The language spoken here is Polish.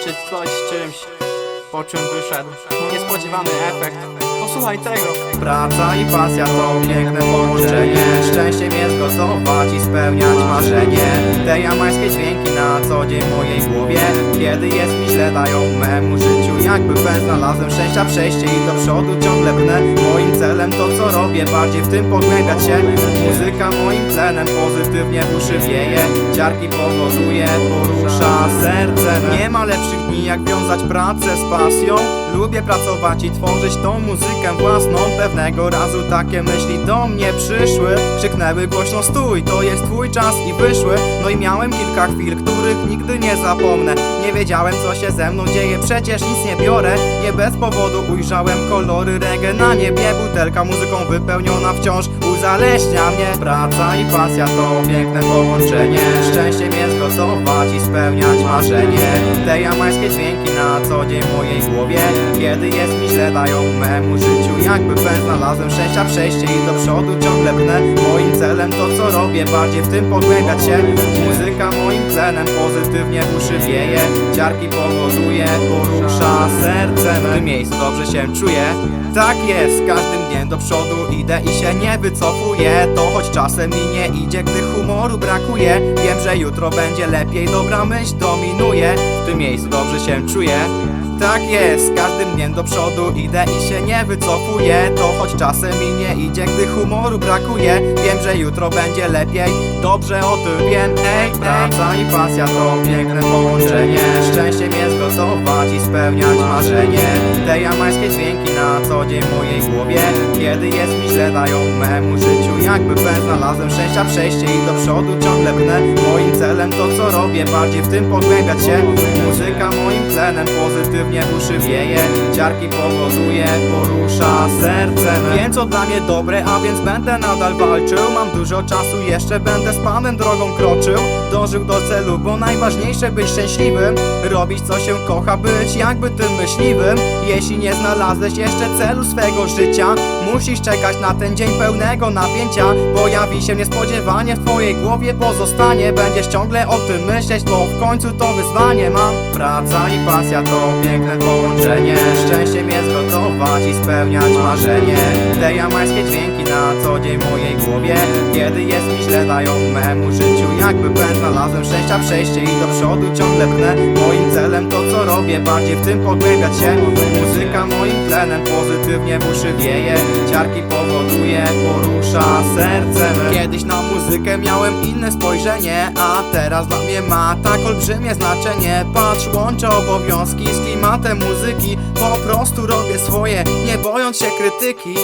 połączyć coś z czymś, po czym wyszedł niespodziewany efekt. Posłuchaj tego. Praca i pasja to piękne połączenie. Szczęściem jest gotować i spełniać marzenie. Te jamańskie dźwięki na co dzień w mojej głowie. Kiedy jest mi źle dają memu życiu. Jakby pęd znalazłem szczęścia przejście i do przodu ciągle brnę Moim celem to co robię, bardziej w tym pogłębiać się. Muzyka moim tlenem pozytywnie w wieje. Ciarki powoduje, porusza sercem Nie ma lepszych dni jak wiązać pracę z pasją. Lubię pracować i tworzyć tą muzykę własną. Pewnego razu takie myśli do mnie przyszły. Krzyknęły głośno stój, to jest twój czas i wyszły. No i miałem kilka chwil, których nigdy nie zapomnę. Nie wiedziałem co się ze mną dzieje, przecież nic nie biorę. Nie bez powodu ujrzałem kolory reggae na niebie Butelka muzyką wypełniona wciąż uzależnia mnie. Praca i pasja to piękne połączenie. Szczęściem jest gotować i spełniać marzenie. Te jamańskie dźwięki na co dzień w mojej głowie. Kiedy jest mi źle dają memu życiu Jakby pęd. Znalazłem szczęścia przejście i do przodu ciągle brnę Moim celem to co robię, bardziej w tym pogłębiać się. Muzyka moim tlenem pozytywnie uszy wieje. Ciarki powoduje, porusza sercem. W tym miejscu dobrze się czuję. Tak jest, każdym dniem do przodu idę i się nie wycofuję. To choć czasem mi nie idzie, gdy humoru brakuje. Wiem, że jutro będzie lepiej, dobra myśl dominuje. W tym miejscu dobrze się czuję tak jest, każdym dniem do przodu idę i się nie wycofuję. To choć czasem mi nie idzie, gdy humoru brakuje. Wiem, że jutro będzie lepiej, dobrze o tym wiem, ej, Praca i pasja to piękne połączenie. Szczęściem jest gotować i spełniać marzenie. Te jamańskie dźwięki na co dzień w mojej głowie. Kiedy jest mi źle dają memu życiu Jakby pęd znalazłem szczęścia przejście i do przodu ciągle brnę Moim celem to co robię, bardziej w tym pogłębiać się. Muzyka moim tlenem pozytywnie w uszy wieje Ciarki powoduje, porusza sercem Wiem co dla mnie dobre, a więc będę nadal walczył. Mam dużo czasu, jeszcze będę z panem drogą kroczył. Dążył do celu, bo najważniejsze być szczęśliwym. Robić co się kocha, być jakby tym myśliwym. Jeśli nie znalazłeś jeszcze celu swego życia Musisz czekać na ten dzień pełnego napięcia. Pojawi się niespodziewanie w twojej głowie pozostanie Będziesz ciągle o tym myśleć, bo w końcu to wyzwanie. Mam Praca i pasja to piękne połączenie. Szczęściem jest gotować i spełniać marzenie. Te jamańskie dźwięki na co dzień w mojej głowie. Kiedy jest mi źle dają memu życiu. Jakby pęd znalazłem szczęścia przejście i do przodu ciągle brnę Moim celem to co robię, bardziej w tym pogłębiać się. Muzyka moim tlenem pozytywnie w uszy wieje Ciarki powoduje, porusza sercem Kiedyś na muzykę miałem inne spojrzenie A teraz dla mnie ma tak olbrzymie znaczenie. Patrz, łączę obowiązki z klimatem muzyki. Po prostu robię swoje, nie bojąc się krytyki